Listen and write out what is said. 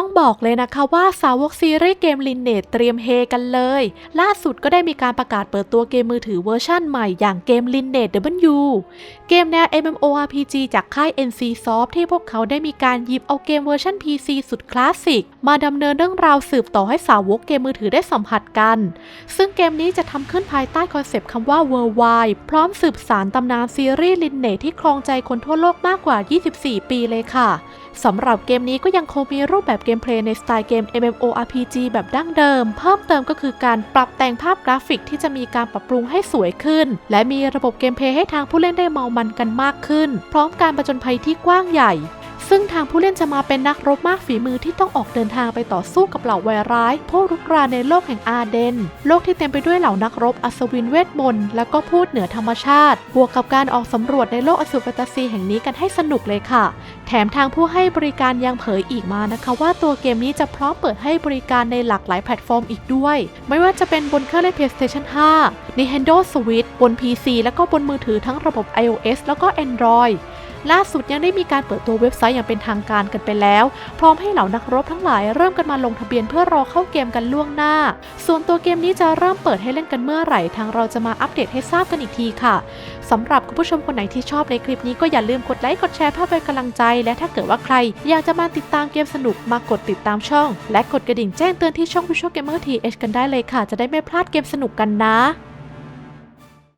ต้องบอกเลยนะคะว่าสาวกซีรีส์เกมลินเนตเตรียมเฮกันเลย ล่าสุดก็ได้มีการประกาศเปิดตัวเกมมือถือเวอร์ชั่นใหม่อย่างเกม l i n e t W เกมแนว MMORPG จากค่าย NC Soft ที่พวกเขาได้มีการหยิบเอาเกมเวอร์ชัน PC สุดคลาสสิก มาดำเนินเรื่องราวสืบต่อให้สาวกเกมมือถือได้สัมผัสกัน ซึ่งเกมนี้จะทำขึ้นภายใต้คอนเซปต์คำว่า Worldwide พร้อมสืบสารตำนานซีรีส์ l i n e t ที่ครองใจคนทั่วโลกมากกว่า 24 ปีเลยค่ะ สำหรับเกมนี้ก็ยังคงมีรูปแบบเกมเพลย์ในสไตล์เกม MMORPG แบบดั้งเดิม เพิ่มเติมก็คือการปรับแต่งภาพกราฟิกที่จะมีการปรับปรุงให้สวยขึ้น และมีระบบเกมเพลย์ให้ทางผู้เล่นได้เมามันกันมากขึ้น พร้อมการประจนภัยที่กว้างใหญ่ ซึ่งทางผู้เล่นจะมาเป็นนักรบมากฝีมือที่ต้องออกเดินทางไปต่อสู้กับเหล่าวายร้ายผู้รุกรานในโลกแห่งอาเดน โลกที่เต็มไปด้วยเหล่านักรบอัศวินเวทมนต์และก็พูดเหนือธรรมชาติ บวกกับการออกสำรวจในโลกอสุรแฟนตาซีแห่งนี้กันให้สนุกเลยค่ะ แถมทางผู้ให้บริการยังเผยอีกมานะคะ ว่าตัวเกมนี้จะพร้อมเปิดให้บริการในหลากหลายแพลตฟอร์มอีกด้วย ไม่ว่าจะเป็นบนเครื่องเล่น PlayStation 5 Nintendo Switch บน PC แล้วก็บนมือถือทั้งระบบ iOS แล้วก็ Android ล่าสุดยังได้มีการเปิดตัวเว็บไซต์อย่างเป็นทางการกันไปแล้ว พร้อมให้เหล่านักรบทั้งหลายเริ่มกันมาลงทะเบียนเพื่อรอเข้าเกมกันล่วงหน้า ส่วนตัวเกมนี้จะเริ่มเปิดให้เล่นกันเมื่อไหร่ทางเราจะมาอัปเดตให้ทราบกันอีกทีค่ะสำหรับคุณผู้ชมคนไหนที่ชอบในคลิปนี้ก็อย่าลืมกดไลค์กดแชร์เพื่อเป็นกำลังใจ และถ้าเกิดว่าใคร อยากจะมาติดตามเกมสนุกมากดติดตามช่อง และกดกระดิ่งแจ้งเตือนที่ช่อง Visual Gamer TH กันได้เลยค่ะ จะได้ไม่พลาดเกมสนุกกันนะ